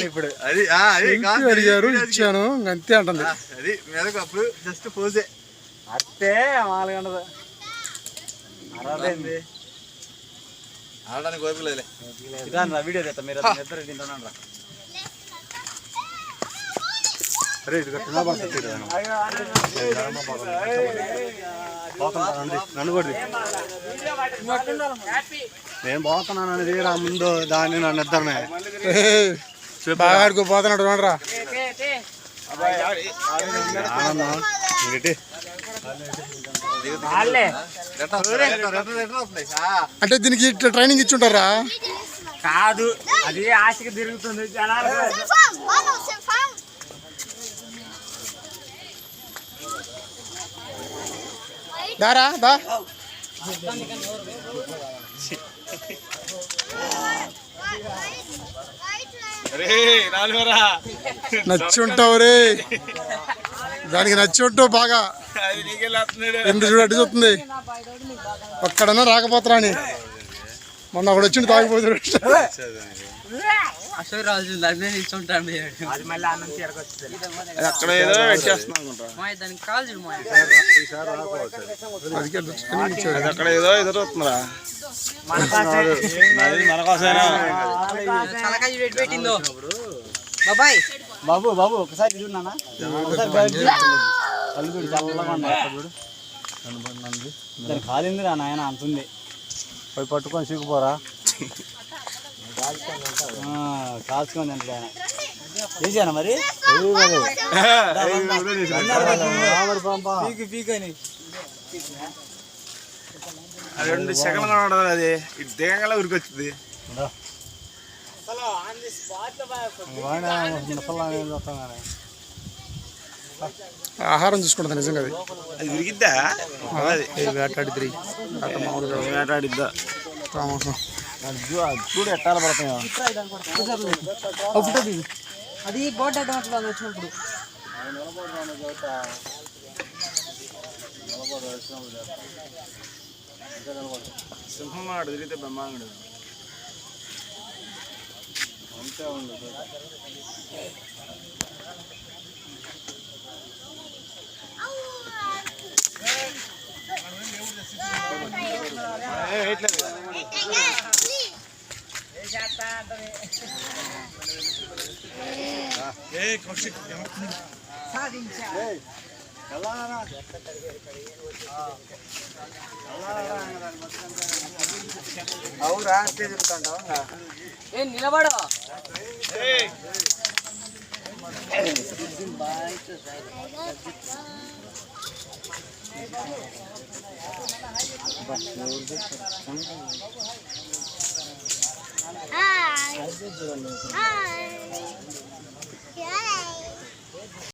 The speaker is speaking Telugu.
ఇప్పుడు అది ఆ, అది కాదు. అడిగారు ఇచ్చాను అంతే అంటుంది. అది మెదకు అప్పుడు జస్ట్ పోజే అత్తే మామూలుగా ఉండదు. అరవైంది ఆడడానికి కోరుకోలేదులే ఇదాను రా వీడియో తెస్తా మీరు ఇద్దరు తింటున్నాను రా. అరే ఇది నేను పోతున్నాను అనేది రా ముందు దాన్ని నన్ను ఇద్దరినే బాగా ఆడుకోపోతున్నాడు చూడరా ఆనందం ఇంకటి రెట్ట వస్తుంది, రెట్ట, రెట్ట, రెట్ట వస్తుంది. ఆ, అంటే దీనికి ఇట్లా ట్రైనింగ్ ఇచ్చి ఉంటారా కాదు అది ఆశకి తిరుగుతుంది జనాలు దారా దా. నచ్చి ఉంటావు రే. దానికి నచ్చి ఉంటావు బాగా ఎందుకు చూడు అడ్డు చూస్తుంది. ఒక్కడన్నా రాకపోతారా అని మొన్న ఒకడు వచ్చిండు తాగిపోతాడు అశోక్ రాజు నిల్చుంటాడు అది మళ్ళీ అక్కడ ఏదో పెట్టేస్తున్నాం అనుకుంటా. మాయ దానికి కాల్ అక్కడ ఏదో ఎదురవుతుందిరా మన కోసమేనా పెట్టిందో? బాబాయ్. బాబు బాబు ఒకసారి చూడన్నా చూడు. కళ్ళు చూడు చల్లగా ఉన్నాయి అక్కడ చూడు. దాని కాలింది రా నాయన అంతుంది. పోయి పట్టుకొని సిగ్గుపోరా కాల్చుకొని ఆయన చేశాను మరి పీకి పీకి అని రెండు సెకండ్లు ఉండదు అది ఇటు దిగంగా ఉరికొచ్చింది ఆహారం చూసుకుంటుంది నిజంగా అది అది విరిగిద్దా వేటాడిద్దా రామోసం చూడు ఎట్టాల పడుతున్నాయో అది బోట్ అడ్డం అట్లా వచ్చినప్పుడు సింహం వాడు తిరిగితే బ్రహ్మాంగుడు అవురా అంతే చెప్తాంటావు ఏ నిలబడు Hi. Hi. Hi.